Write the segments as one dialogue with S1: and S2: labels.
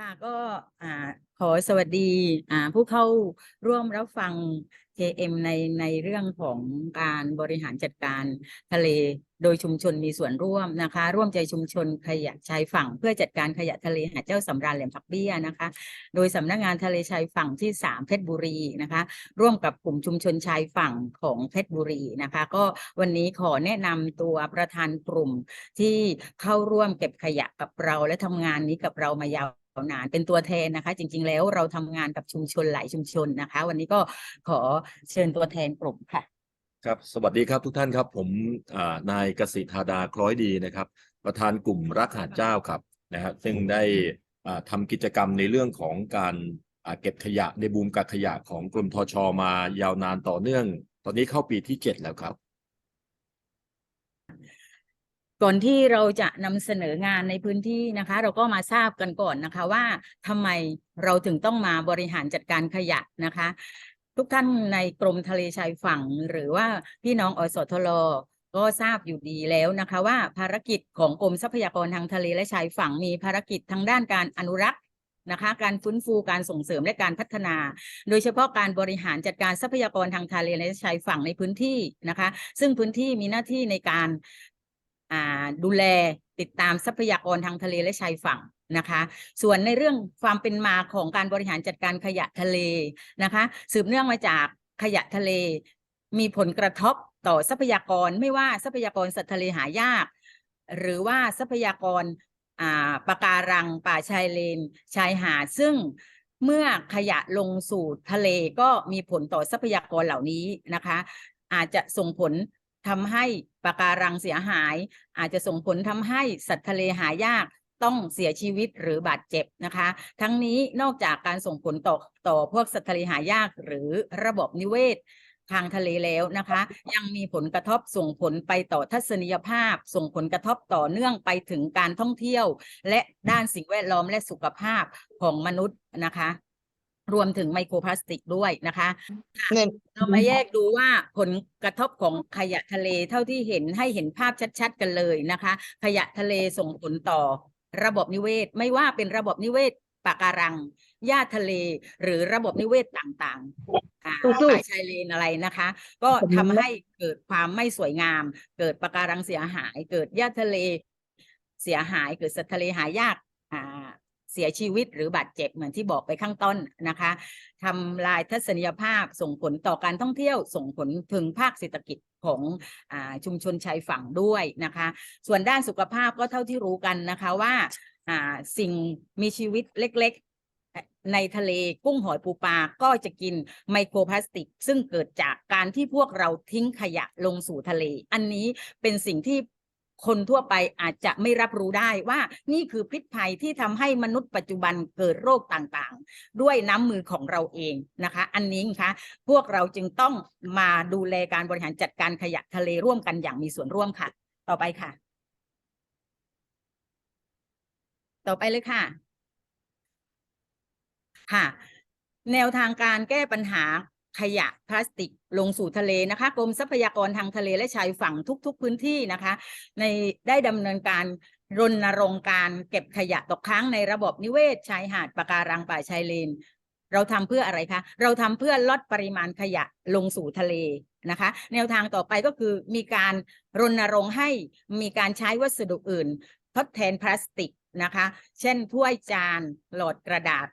S1: ค่ะก็ขอสวัสดีผู้เข้าร่วมรับฟัง KM ในในเรื่องของการบริหารจัดการทะเลโดยชุมชนมีส่วนร่วมนะคะ ร่วมใจชุมชนขยะชายฝั่ง เพื่อจัดการขยะทะเลหาดเจ้าสำราญแหลมผักเบี้ยนะคะ โดยสำนักงานทะเลชายฝั่งที่สามเพชรบุรีนะคะ ร่วมกับกลุ่มชุมชนชายฝั่งของเพชรบุรีนะคะ ก็วันนี้ขอแนะนำตัวประธานกลุ่มที่เข้าร่วมเก็บขยะกับเราและทำงานนี้กับเรามายาว นานเป็นตัวแทนนะคะ จริง ๆ แล้วเราทำงานกับชุมชนหลายชุมชนนะคะ วันนี้ก็ขอเชิญตัวแทนกลุ่มค่ะ
S2: ครับ สวัสดีครับทุกท่านครับ ผมนายกสิธาดาคล้อยดีนะครับ ประธานกลุ่มรักหาดเจ้าครับนะฮะซึ่งได้อ่าทำกิจกรรมในเรื่องของการเก็บขยะในบูมกักขยะของกลุ่มทชมายาวนานต่อเนื่อง ตอนนี้เข้าปีที่เจ็ดแล้วครับ
S1: ก่อนที่เราจะนำเสนองานในพื้นที่นะคะ เราก็มาทราบกันก่อนนะคะว่าทำไมเราถึงต้องมาบริหารจัดการขยะนะคะ ทุกท่านในกรมทะเลชายฝั่ง หรือว่าพี่น้องอสทลก็ทราบอยู่ดีแล้วนะคะ ว่าภารกิจของกรมทรัพยากรทางทะเลและชายฝั่งมีภารกิจทางด้านการอนุรักษ์นะคะการฟื้นฟูการส่งเสริมและการพัฒนา โดยเฉพาะการบริหารจัดการทรัพยากรทางทะเลและชายฝั่งในพื้นที่นะคะ ซึ่งพื้นที่มีหน้าที่ในการ ดูแลติดตามทรัพยากรทางทะเลและชายฝั่งนะคะ ส่วนในเรื่องความเป็นมาของการบริหารจัดการขยะทะเลนะคะ สืบเนื่องมาจากขยะทะเล มีผลกระทบต่อทรัพยากรไม่ว่าทรัพยากรสัตว์ทะเลหายาก หรือว่าทรัพยากรอ่าปะการังป่าชายเลน ชายหาดซึ่งเมื่อขยะลงสู่ทะเลก็มีผลต่อทรัพยากรเหล่านี้นะคะ อาจจะส่งผล ทำให้ปะการังเสียหาย อาจจะส่งผลทำให้สัตว์ทะเลหายากต้องเสียชีวิตหรือบาดเจ็บนะคะ ทั้งนี้นอกจากการส่งผลต่อต่อพวกสัตว์ทะเลหายากหรือระบบนิเวศทางทะเลแล้วนะคะ ยังมีผลกระทบส่งผลไปต่อทัศนียภาพ ส่งผลกระทบต่อเนื่องไปถึงการท่องเที่ยว และด้านสิ่งแวดล้อมและสุขภาพของมนุษย์นะคะ รวมถึงไมโครพลาสติกด้วยนะคะ
S3: เนี่ย
S1: เรามาแยกดูว่าผลกระทบของขยะทะเลเท่าที่เห็นให้เห็นภาพชัด ๆ กันเลยนะคะ ขยะทะเลส่งผลต่อระบบนิเวศ ไม่ว่าเป็นระบบนิเวศปะการังหญ้าทะเล หรือระบบนิเวศต่างๆอ่า
S3: สู้ๆ
S1: ป่าชายเลนอะไรนะคะ ก็ทำให้เกิดความไม่สวยงาม เกิดปะการังเสียหาย เกิดหญ้าทะเลเสียหาย เกิดสัตว์ทะเลหายากอ่า เสียชีวิตหรือบาดเจ็บเหมือนที่บอกไปข้างต้นนะคะทำลายทัศนียภาพส่งผลต่อการท่องเที่ยว ส่งผลถึงภาคเศรษฐกิจของอชุมชนชายฝั่งด้วยนะคะ ส่วนด้านสุขภาพก็เท่าที่รู้กันนะคะว่าอ่าสิ่งมีชีวิตเล็กๆในทะเลกุ้งหอยปูปลาก็จะกินไมโครพลาสติก ซึ่งเกิดจากการที่พวกเราทิ้งขยะลงสู่ทะเล อันนี้เป็นสิ่งที่ คนทั่วไปอาจจะไม่รับรู้ได้ว่านี่คือพิษภัยที่ทำให้มนุษย์ปัจจุบันเกิดโรคต่างๆ ด้วยน้ำมือของเราเองนะคะ อันนี้นะคะพวกเราจึงต้องมาดูแลการบริหารจัดการขยะทะเลร่วมกันอย่างมีส่วนร่วมค่ะ ต่อไปค่ะ ต่อไปเลยค่ะ ค่ะ แนวทางการแก้ปัญหา ขยะพลาสติกลงสู่ทะเลนะคะกรมทรัพยากรทางทะเลและชายฝั่งทุก ๆพื้นที่นะคะ ในได้ดำเนินการรณรงค์การเก็บขยะตกค้างในระบบนิเวศชายหาดปะการังป่าชายเลน เราทำเพื่ออะไรคะ เราทำเพื่อลดปริมาณขยะลงสู่ทะเลนะคะ แนวทางต่อไปก็คือมีการรณรงค์ให้มีการใช้วัสดุอื่น ทดแทนพลาสติกนะคะ เช่นถ้วยจานหลอดกระดาษ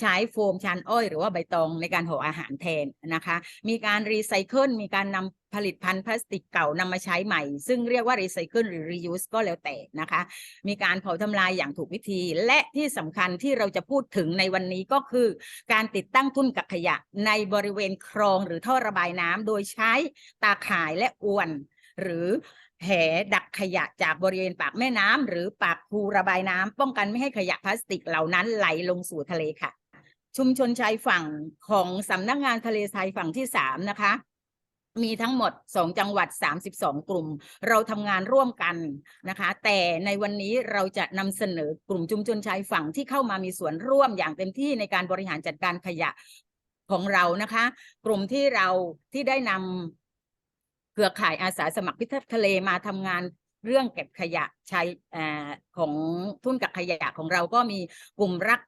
S1: ใช้โฟมชานอ้อยหรือว่าใบตองในการห่ออาหารแทนนะคะ มีการรีไซเคิลมีการนำผลิตภัณฑ์พลาสติกเก่านำมาใช้ใหม่ ซึ่งเรียกว่ารีไซเคิลหรือ reuse ก็แล้วแต่นะคะ มีการเผาทำลายอย่างถูกวิธี และที่สำคัญที่เราจะพูดถึงในวันนี้ก็คือ การติดตั้งทุ่นกักขยะในบริเวณคลองหรือท่อระบายน้ำโดยใช้ตาข่ายและอวน หรือ แหดักขยะจากบริเวณปากแม่น้ำหรือปากคูระบายน้ำป้องกันไม่ให้ขยะพลาสติกเหล่านั้นไหลลงสู่ทะเลค่ะ ชุมชนชายฝั่งของสำนักงานทะเลชายฝั่งที่สามนะคะมีทั้งหมด 2 จังหวัด 32 กลุ่ม เราทำงานร่วมกันนะคะ แต่ในวันนี้เราจะนำเสนอกลุ่มชุมชนชายฝั่งที่เข้ามามีส่วนร่วมอย่างเต็มที่ในการบริหารจัดการขยะของเรานะคะ กลุ่มที่เราที่ได้นำ เครือข่ายอาสาสมัครพิทักษ์ทะเลมาทำงานเรื่องเก็บขยะชายอของทุ่นกักขยะของเราก็มีกลุ่มรัก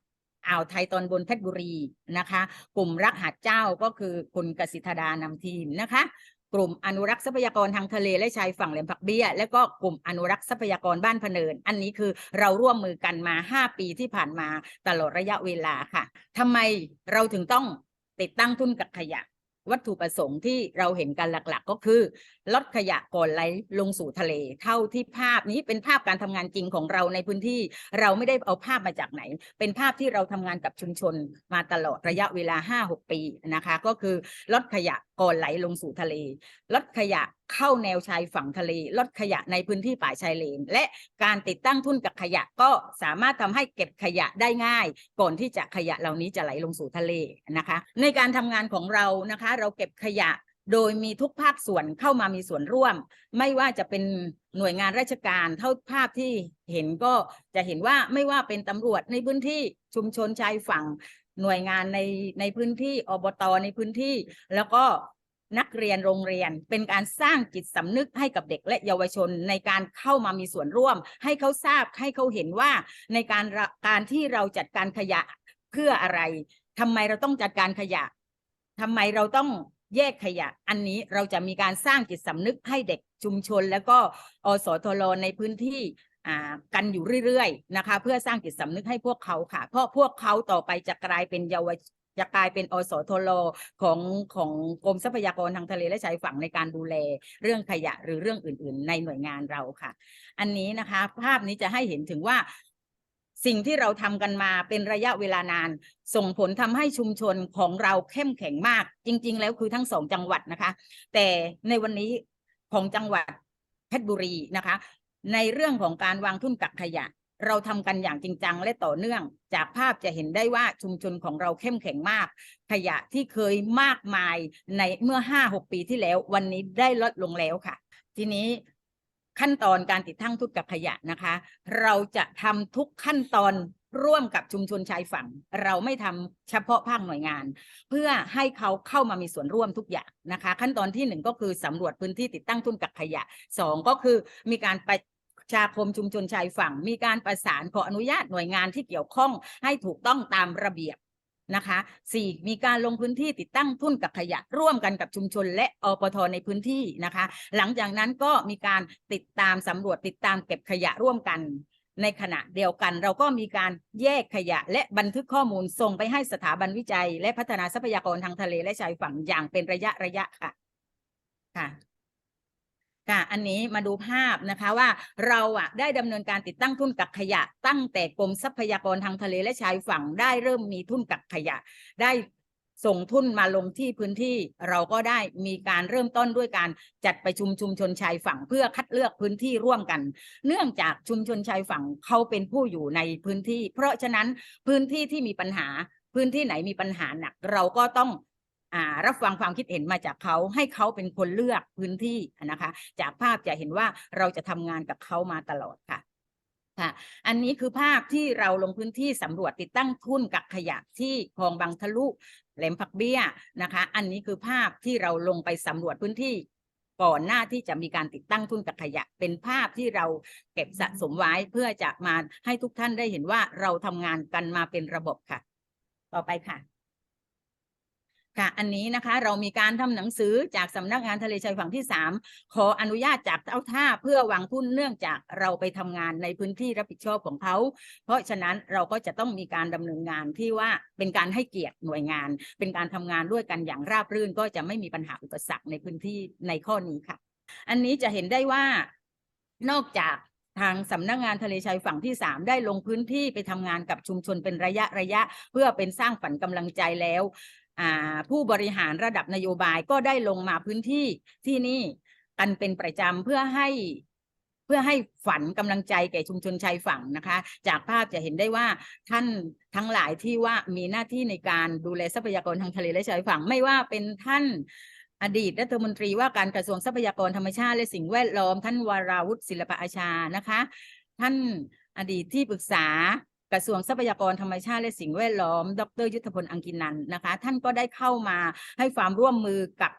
S1: อ่าวไทยตอนบนเพชรบุรีนะคะ กลุ่มรักหาดเจ้าก็คือคุณกสิธดานำทีมนะคะ กลุ่มอนุรักษ์ทรัพยากรทางทะเลและชายฝั่งแหลมผักเบี้ย และก็กลุ่มอนุรักษ์ทรัพยากรบ้านพเนิน อันนี้คือเราร่วมมือกันมา 5 ปีที่ผ่านมาตลอดระยะเวลาค่ะทำไมเราถึงต้องติดตั้งทุ่นกักขยะ วัตถุประสงค์ที่เราเห็นกันหลักๆ ก็คือ ลดขยะก่อนไหลลงสู่ทะเล เท่าที่ภาพนี้เป็นภาพการทำงานจริงของเราในพื้นที่ เราไม่ได้เอาภาพมาจากไหน เป็นภาพที่เราทำงานกับชุมชนมาตลอดระยะเวลา 5-6 ปีนะคะ ก็คือลดขยะ ก่อนไหลลงสู่ทะเล ลดขยะเข้าแนวชายฝั่งทะเล ลดขยะในพื้นที่ป่าชายเลน และการติดตั้งทุ่นกับขยะก็สามารถทำให้เก็บขยะได้ง่าย ก่อนที่จะขยะเหล่านี้จะไหลลงสู่ทะเลนะคะ ในการทำงานของเรานะคะ เราเก็บขยะโดยมีทุกภาคส่วนเข้ามามีส่วนร่วม ไม่ว่าจะเป็นหน่วยงานราชการเท่าภาพที่เห็นก็จะเห็นว่าไม่ว่าเป็นตำรวจในพื้นที่ชุมชนชายฝั่ง หน่วยงานในในพื้นที่อบตในพื้นที่ แล้วก็นักเรียนโรงเรียนเป็นการสร้างจิตสำนึกให้กับเด็กและเยาวชนในการเข้ามามีส่วนร่วม ให้เขาทราบให้เขาเห็นว่าในการการที่เราจัดการขยะเพื่ออะไรทำไมเราต้องจัดการขยะทำไมเราต้องแยกขยะ อันนี้เราจะมีการสร้างจิตสำนึกให้เด็กชุมชน แล้วก็อสทลในพื้นที่ กันอยู่เรื่อยๆนะคะ เพื่อสร้างจิตสำนึกให้พวกเขาค่ะ เพราะพวกเขาต่อไปจะกลายเป็นเยาวจะกลายเป็นอสทลของของกรมทรัพยากรทางทะเลและชายฝั่งในการดูแลเรื่องขยะหรือเรื่องอื่น ๆ ในหน่วยงานเราค่ะ อันนี้นะคะ ภาพนี้จะให้เห็นถึงว่าสิ่งที่เราทำกันมาเป็นระยะเวลานาน ส่งผลทำให้ชุมชนของเราเข้มแข็งมาก จริง ๆ แล้วคือทั้งสองจังหวัดนะคะ แต่ในวันนี้ของจังหวัดเพชรบุรีนะคะ ในเรื่องของการวางทุ่นกักขยะ เราทำกันอย่างจริงจังและต่อเนื่อง จากภาพจะเห็นได้ว่าชุมชนของเราเข้มแข็งมาก ขยะที่เคยมากมายในเมื่อห้าหกปีที่แล้ว วันนี้ได้ลดลงแล้วค่ะ ทีนี้ขั้นตอนการติดตั้งทุ่นกักขยะนะคะ เราจะทำทุกขั้นตอนร่วมกับชุมชนชายฝั่ง เราไม่ทำเฉพาะภาคหน่วยงาน เพื่อให้เขาเข้ามามีส่วนร่วมทุกอย่างนะคะ ขั้นตอนที่หนึ่งก็คือสำรวจพื้นที่ติดตั้งทุ่นกักขยะสองก็คือมีการไป ชาคมชุมชนชายฝั่ง มีการประสานขออนุญาตหน่วยงานที่เกี่ยวข้องให้ถูกต้องตามระเบียบนะคะสี่มีการลงพื้นที่ติดตั้งทุ่นกักขยะ ร่วมกันกับชุมชนและอปทในพื้นที่นะคะ หลังจากนั้นก็มีการติดตามสำรวจติดตามเก็บขยะร่วมกัน ในขณะเดียวกัน เราก็มีการแยกขยะ และบันทึกข้อมูลส่งไปให้สถาบันวิจัย และพัฒนาทรัพยากรทางทะเลและชายฝั่งอย่างเป็นระยะระยะค่ะค่ะ ค่ะอันนี้มาดูภาพนะคะว่าเราอะได้ดำเนินการติดตั้งทุ่นกักขยะ ตั้งแต่กรมทรัพยากรทางทะเลและชายฝั่งได้เริ่มมีทุ่นกักขยะ ได้ส่งทุ่นมาลงที่พื้นที่เราก็ได้มีการเริ่มต้นด้วยการจัดประชุมชุมชนชายฝั่งเพื่อคัดเลือกพื้นที่ร่วมกัน เนื่องจากชุมชนชายฝั่งเขาเป็นผู้อยู่ในพื้นที่ เพราะฉะนั้นพื้นที่ที่มีปัญหาพื้นที่ไหนมีปัญหาหนัก เราก็ต้อง รับฟังความคิดเห็นมาจากเขาให้เขาเป็นคนเลือกพื้นที่นะคะ จากภาพจะเห็นว่าเราจะทำงานกับเขามาตลอดค่ะค่ะ อันนี้คือภาพที่เราลงพื้นที่สำรวจติดตั้งทุ่นกักขยะที่คลองบางทะลุแหลมผักเบี้ยนะคะ อันนี้คือภาพที่เราลงไปสำรวจพื้นที่ก่อนหน้าที่จะมีการติดตั้งทุ่นกักขยะ เป็นภาพที่เราเก็บสะสมไว้เพื่อจะมาให้ทุกท่านได้เห็นว่าเราทำงานกันมาเป็นระบบค่ะ ต่อไปค่ะ ค่ะอันนี้นะคะเรามีการทำหนังสือจากสำนักงานทะเลชายฝั่งที่สามขออนุญาตจากเจ้าท่าเพื่อวางทุนเนื่องจากเราไปทำงานในพื้นที่รับผิดชอบของเขา เพราะฉะนั้นเราก็จะต้องมีการดำเนินงานที่ว่าเป็นการให้เกียรติหน่วยงาน เป็นการทำงานด้วยกันอย่างราบรื่นก็จะไม่มีปัญหาอุปสรรคในพื้นที่ในข้อนี้ค่ะ อันนี้จะเห็นได้ว่านอกจากทางสำนักงานทะเลชายฝั่งที่สามได้ลงพื้นที่ไปทำงานกับชุมชนเป็นระยะระยะ เพื่อเป็นสร้างฝันกำลังใจแล้ว ผู้บริหารระดับนโยบายก็ได้ลงมาพื้นที่ที่นี่กันเป็นประจำเพื่อให้เพื่อให้ฝันกำลังใจแก่ชุมชนชายฝั่งนะคะ จากภาพจะเห็นได้ว่าท่านทั้งหลายที่ว่ามีหน้าที่ในการดูแลทรัพยากรทางทะเลและชายฝั่งไม่ว่าเป็นท่านอดีตรัฐมนตรีว่าการกระทรวงทรัพยากรธรรมชาติและสิ่งแวดล้อม ท่านวราวุฒิศิลปอาชานะคะ ท่านอดีตที่ปรึกษา กระทรวงทรัพยากรธรรมชาติและสิ่งแวดล้อม ดร ยุทธพลอังกินันนะคะ ท่านก็ได้เข้ามาให้ความร่วมมือกับ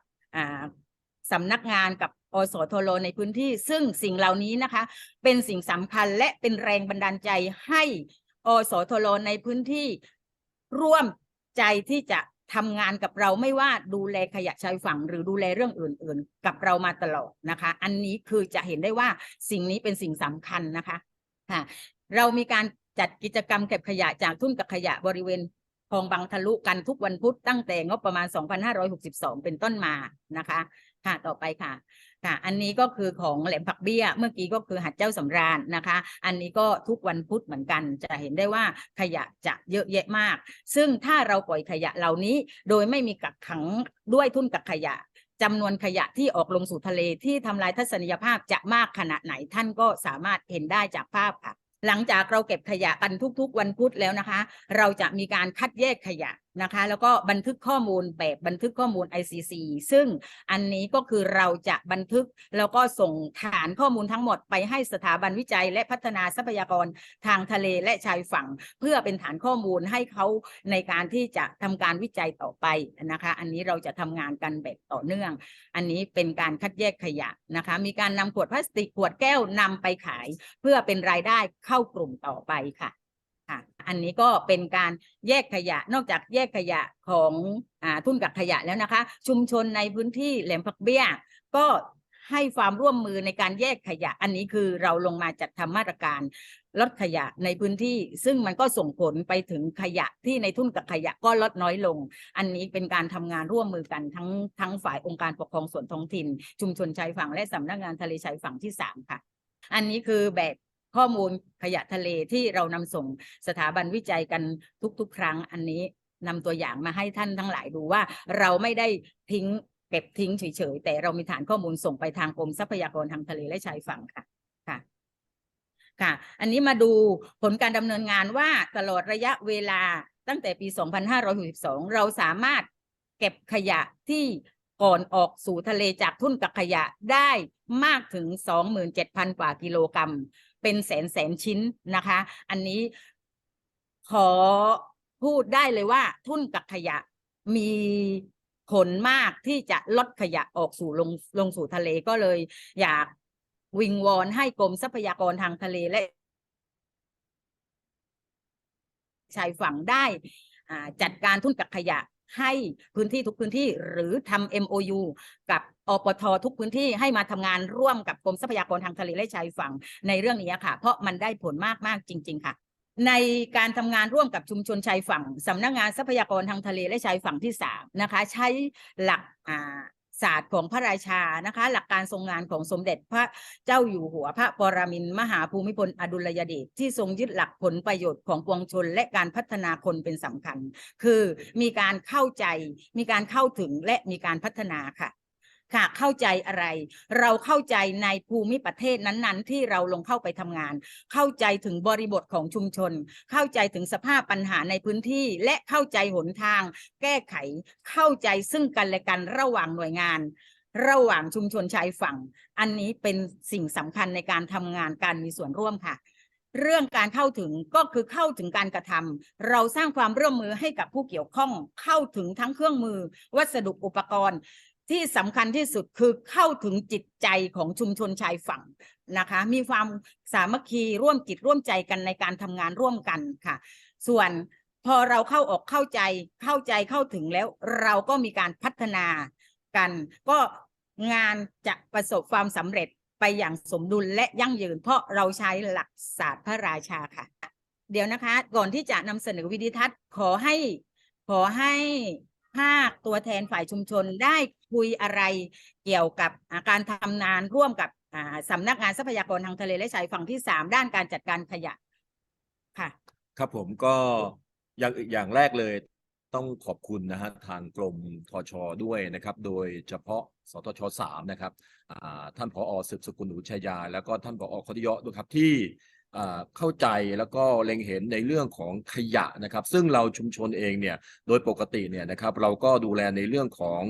S1: สำนักงานกับอสทลในพื้นที่ ซึ่งสิ่งเหล่านี้นะคะ เป็นสิ่งสำคัญและเป็นแรงบันดาลใจให้อสทลในพื้นที่ร่วมใจที่จะทำงานกับเราไม่ว่าดูแลขยะชายฝั่งหรือดูแลเรื่องอื่น ๆ กับเรามาตลอดนะคะ อันนี้คือจะเห็นได้ว่าสิ่งนี้เป็นสิ่งสำคัญนะคะค่ะเรามีการ จัดกิจกรรมเก็บขยะจากทุ่นกับขยะบริเวณคลองบางทะลุกันทุกวันพุธตั้งแต่งบประมาณ 2562 เป็นต้นมานะคะ ค่ะต่อไปค่ะ ค่ะ อันนี้ก็คือของแหลมผักเบี้ย เมื่อกี้ก็คือหัดเจ้าสำราญนะคะ อันนี้ก็ทุกวันพุธเหมือนกัน จะเห็นได้ว่าขยะจะเยอะแยะมาก ซึ่งถ้าเราปล่อยขยะเหล่านี้ โดยไม่มีกักขังด้วยทุ่นกักขยะจำนวนขยะที่ออกลงสู่ทะเลที่ทำลายทัศนียภาพจะมากขนาดไหนท่านก็สามารถเห็นได้จากภาพค่ะ หลังจากเราเก็บขยะกันทุกๆ วันพุธแล้วนะคะ เราจะมีการคัดแยกขยะ นะคะ แล้วก็บันทึกข้อมูลแบบบันทึกข้อมูล ICC ซึ่งอันนี้ก็คือเราจะบันทึกแล้วก็ส่งฐานข้อมูลทั้งหมดไปให้สถาบันวิจัย และพัฒนาทรัพยากรทางทะเลและชายฝั่ง เพื่อเป็นฐานข้อมูลให้เขาในการที่จะทำการวิจัยต่อไปนะคะ อันนี้เราจะทำงานกันแบบต่อเนื่อง อันนี้เป็นการคัดแยกขยะนะคะ มีการนำขวดพลาสติกขวดแก้วนำไปขาย เพื่อเป็นรายได้เข้ากลุ่มต่อไปค่ะ ค่ะอันนี้ก็เป็นการแยกขยะนอกจากแยกขยะของอ่าทุ่นกักขยะแล้วนะคะ ชุมชนในพื้นที่แหลมผักเบี้ย ก็ให้ความร่วมมือในการแยกขยะ อันนี้คือเราลงมาจัดทำมาตรการลดขยะในพื้นที่ ซึ่งมันก็ส่งผลไปถึงขยะที่ในทุ่นกักขยะก็ลดน้อยลง อันนี้เป็นการทำงานร่วมมือกันทั้งทั้งฝ่ายองค์การปกครองส่วนท้องถิ่น ชุมชนชายฝั่งและสำนักงานทะเลชายฝั่งที่สามค่ะ อันนี้คือแบบ ข้อมูลขยะทะเลที่เรานำส่งสถาบันวิจัยกันทุก ๆ ครั้งอันนี้นำตัวอย่างมาให้ท่านทั้งหลายดูว่า เราไม่ได้ทิ้งเก็บทิ้งเฉยๆแต่เรามีฐานข้อมูลส่งไปทางกรมทรัพยากรทางทะเลและชายฝั่งค่ะค่ะค่ะ อันนี้มาดูผลการดำเนินงานว่าตลอดระยะเวลาตั้งแต่ปี 2562 เราสามารถเก็บขยะที่ก่อนออกสู่ทะเลจากทุ่นกักขยะได้มากถึง 27,000 กว่ากิโลกรัม เป็นแสนแสนชิ้นนะคะ อันนี้ขอพูดได้เลยว่า ทุ่นกักขยะมีผลมากที่จะลดขยะออกสู่ลงลงสู่ทะเลก็เลย อยากวิงวอนให้กรมทรัพยากรทางทะเลและชายฝั่งได้จัดการทุ่นกักขยะ ให้พื้นที่ทุกพื้นที่หรือทำ MOU กับอปททุกพื้นที่ให้มาทำงานร่วมกับกรมทรัพยากรทางทะเลและชายฝั่งในเรื่องนี้ค่ะ เพราะมันได้ผลมากมากๆจริง ๆ ค่ะในการทำงานร่วมกับชุมชนชายฝั่งสำนักงานทรัพยากรทางทะเลและชายฝั่งที่สามนะคะ ใช้หลัก ศาสตร์ของพระราชานะคะ หลักการทรงงานของสมเด็จพระเจ้าอยู่หัวพระปรมินทรมหาภูมิพลอดุลยเดชที่ทรงยึดหลักผลประโยชน์ของปวงชนและการพัฒนาคนเป็นสำคัญ คือมีการเข้าใจ มีการเข้าถึงและมีการพัฒนาค่ะ ค่ะเข้าใจอะไร เราเข้าใจในภูมิประเทศนั้นๆ ที่เราลงเข้าไปทำงาน เข้าใจถึงบริบทของชุมชน เข้าใจถึงสภาพปัญหาในพื้นที่ และเข้าใจหนทาง แก้ไข เข้าใจซึ่งกันและกันระหว่างหน่วยงาน ระหว่างชุมชนชายฝั่ง อันนี้เป็นสิ่งสำคัญในการทำงานการมีส่วนร่วมค่ะเรื่องการเข้าถึงก็คือเข้าถึงการกระทำเราสร้างความร่วมมือให้กับผู้เกี่ยวข้องเข้าถึงทั้งเครื่องมือ วัสดุอุปกรณ์ ที่สำคัญที่สุดคือเข้าถึงจิตใจของชุมชนชายฝั่งนะคะ มีความสามัคคีร่วมจิตร่วมใจกันในการทำงานร่วมกันค่ะ ส่วนพอเราเข้าออกเข้าใจเข้าใจเข้าถึงแล้วเราก็มีการพัฒนากัน ก็งานจะประสบความสำเร็จไปอย่างสมดุลและยั่งยืน เพราะเราใช้หลักศาสตร์พระราชาค่ะ เดี๋ยวนะคะ ก่อนที่จะนำเสนอวิดีทัศน์ขอให้ขอให้ ภาคตัวแทนฝ่ายชุมชนได้คุยอะไรเกี่ยวกับาการทำงานร่วมกับอ่าสำนักงานทรัพยากรทางทะเลและชายฝั่งที่สามด้านการจัดการขยะค่ะ
S2: ครับผมก็อย่างอย่างแรกเลยต้องขอบคุณนะฮะทางกรมทชด้วยนะครับ โดยเฉพาะสทชสามนะครับท่านผอสืบสกุลหนูชัยยา แล้วก็ท่านผอคอติยะด้วยครับที่ เข้าใจแล้วก็เล็งเห็นในเรื่องของขยะนะครับ ซึ่งเราชุมชนเองเนี่ยโดยปกติเนี่ยนะครับเราก็ดูแลในเรื่องของ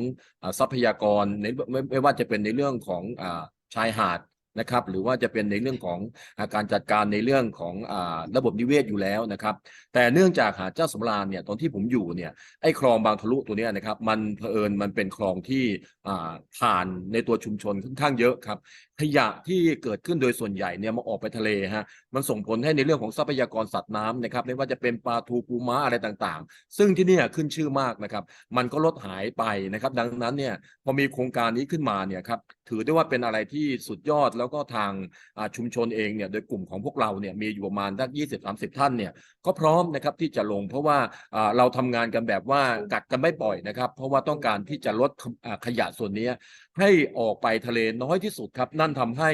S2: ทรัพยากรในไม่ไม่ว่าจะเป็นในเรื่องของอชายหาดนะครับหรือว่าจะเป็นในเรื่องของอาการจัดการในเรื่องของอ่าระบบนิเวศอยู่แล้วนะครับ แต่เนื่องจากหาดเจ้าสำราญเนี่ยตอนที่ผมอยู่เนี่ยไอ้คลองบางทะลุตัวเนี้ยนะครับ มันเผอิญมันเป็นคลองที่ผ่านในตัวชุมชนค่อนข้างเยอะครับ ขยะที่เกิดขึ้นโดยส่วนใหญ่เนี่ยมาออกไปทะเลฮะมันส่งผลให้ในเรื่องของทรัพยากรสัตว์น้ำนะครับไม่ว่าจะเป็นปลาทูปูม้าอะไรต่างๆ ซึ่งที่เนี่ยขึ้นชื่อมากนะครับ มันก็ลดหายไปนะครับ ดังนั้นเนี่ยพอมีโครงการนี้ขึ้นมาเนี่ยครับถือได้ว่าเป็นอะไรที่สุดยอดแล้วก็ทางชุมชนเองเนี่ยโดยกลุ่มของพวกเราเนี่ยมีอยู่ประมาณสักยี่สิบสามสิบท่านเนี่ยก็พร้อมนะครับที่จะลงเพราะว่าเราทำงานกันแบบว่ากัดกันไม่ปล่อยนะครับ เพราะว่าต้องการที่จะลดขยะส่วนนี้ ให้ออกไปทะเลน้อยที่สุดครับ นั่นทำให้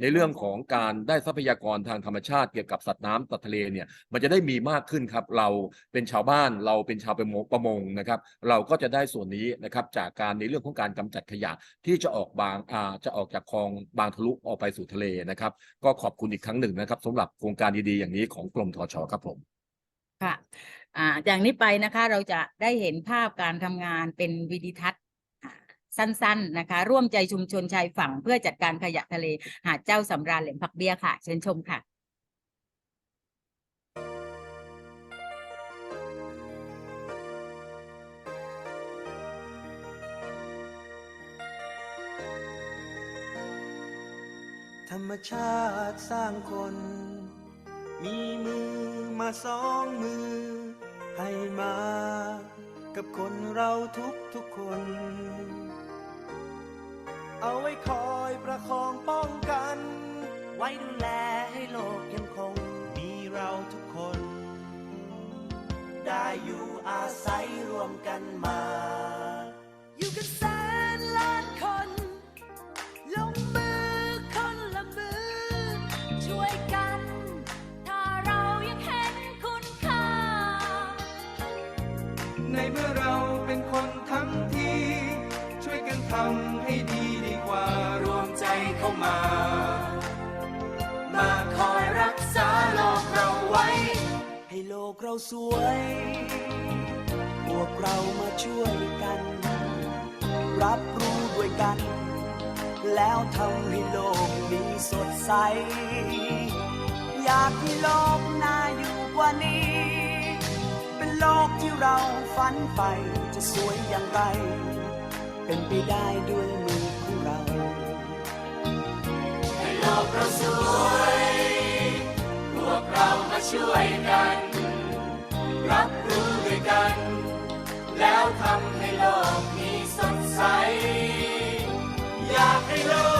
S2: ในเรื่องของการได้ทรัพยากรทางธรรมชาติเกี่ยวกับสัตว์น้ำสัตว์ทะเลเนี่ยมันจะได้มีมากขึ้นครับ เราเป็นชาวบ้านเราเป็นชาวประมงประมงนะครับ เราก็จะได้ส่วนนี้นะครับจากการในเรื่องของการกำจัดขยะที่จะออกบางอ่าจะออกจากคลองบางทะลุออกไปสู่ทะเลนะครับ ก็ขอบคุณอีกครั้งหนึ่งนะครับสำหรับโครงการดีๆอย่างนี้ของกรมทชครับผม
S1: ค่ะอ่าจากนี้ไปนะคะเราจะได้เห็นภาพการทำงานเป็นวิดีทัศน์ สั้น ๆนะคะ ร่วมใจชุมชนชายฝั่งเพื่อจัดการขยะทะเล หาดเจ้าสำราญแหลมผักเบี้ยค่ะ เชิญชมค่ะ
S3: ธรรมชาติสร้างคน มีมือมาสองมือ ให้มา กับคนเราทุกทุกๆคน เอาไว้คอยประคองป้องกัน ไว้ดูแลให้โลกยังคงมีเราทุกคน ได้อยู่อาศัยรวมกันมา อยู่กันแสนล้านคน
S4: กเรา
S3: สวย พวกเรามาช่วยกัน รับรู้ด้วยกัน แล้วทำให้โลกนี้สดใส อยากให้โลกน่าอยู่กว่านี้ เป็นโลกที่เราฝันใฝ่จะสวยอย่างไร เป็นไปได้ด้วยมือของเรา ให้โลกเราสวย พวกเรามาช่วยกัน รับรู้ด้วยกัน แล้วทำให้โลกนี้สดใส อยากให้โลก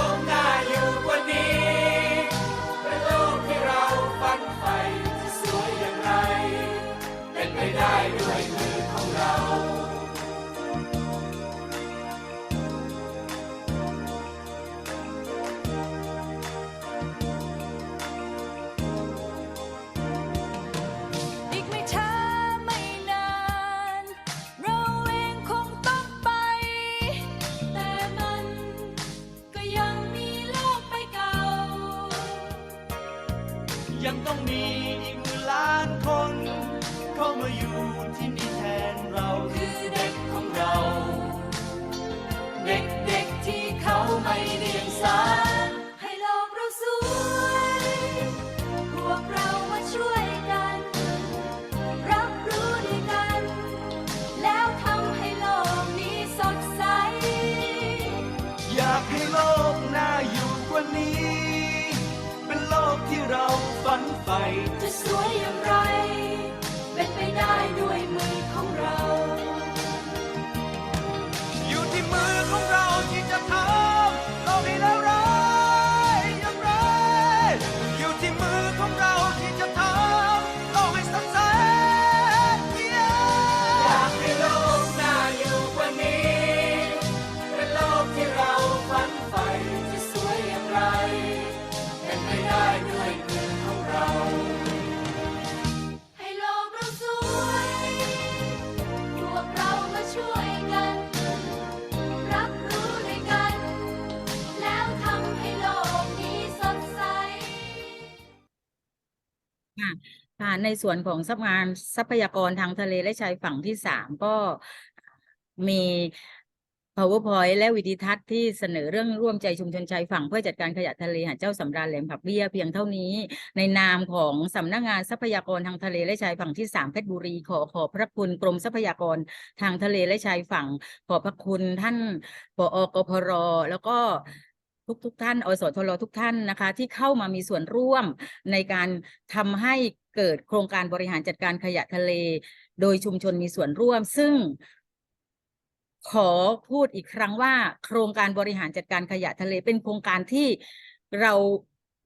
S3: ในส่
S4: วนของ
S3: ทรั
S4: พยา
S1: กรทรัพยากรทางทะเลและชายฝั่งที่สามก็มี powerpoint และวิดีทัศน์ที่เสนอเรื่องร่วมใจชุมชนชายฝั่งเพื่อจัดการขยะทะเลหาดเจ้าสำราญแหลมผักเบี้ยเพียงเท่านี้ ในนามของสำนักงานทรัพยากรทางทะเลและชายฝั่งที่สามเพชรบุรีขอขอบพระคุณกรมทรัพยากรทางทะเลและชายฝั่ง ขอบพระคุณท่านปอกพรแล้วก็ ทุกทุกท่านอสทรทุกท่านนะคะ ที่เข้ามามีส่วนร่วมในการทำให้เกิดโครงการบริหารจัดการขยะทะเล โดยชุมชนมีส่วนร่วม ซึ่ง ขอพูดอีกครั้งว่า โครงการบริหารจัดการขยะทะเลเป็นโครงการที่เรา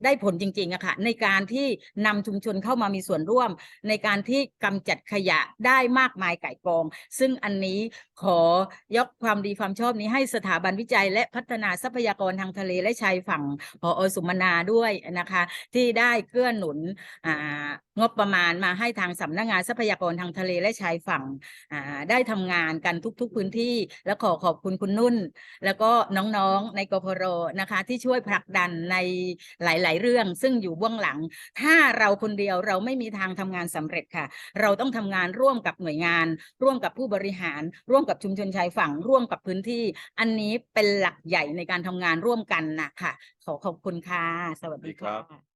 S1: ได้ผลจริงๆอะค่ะในการที่นำชุมชนเข้ามามีส่วนร่วม ในการที่กำจัดขยะได้มากมายไก่กอง ซึ่งอันนี้ขอยกความดีความชอบนี้ให้สถาบันวิจัย และพัฒนาทรัพยากรทางทะเลและชายฝั่งพอสุมนาด้วยนะคะ ที่ได้เกื้อหนุนอ่า งบประมาณมาให้ทางสำนักงานทรัพยากรทางทะเลและชายฝั่งได้ทำงานกันทุก ๆ พื้นที่ และขอขอบคุณคุณนุ่น แล้วก็น้องๆในกพรนะคะ ที่ช่วยผลักดันในหลาย ๆ เรื่อง ซึ่งอยู่เบื้องหลัง ถ้าเราคนเดียวเราไม่มีทางทำงานสำเร็จค่ะ เราต้องทำงานร่วมกับหน่วยงาน ร่วมกับผู้บริหาร ร่วมกับชุมชนชายฝั่ง ร่วมกับพื้นที่ อันนี้เป็นหลักใหญ่ในการทำงานร่วมกันนะค่ะขอขอบคุณค่ะ
S2: สวัสดีครับ
S1: ค่ะ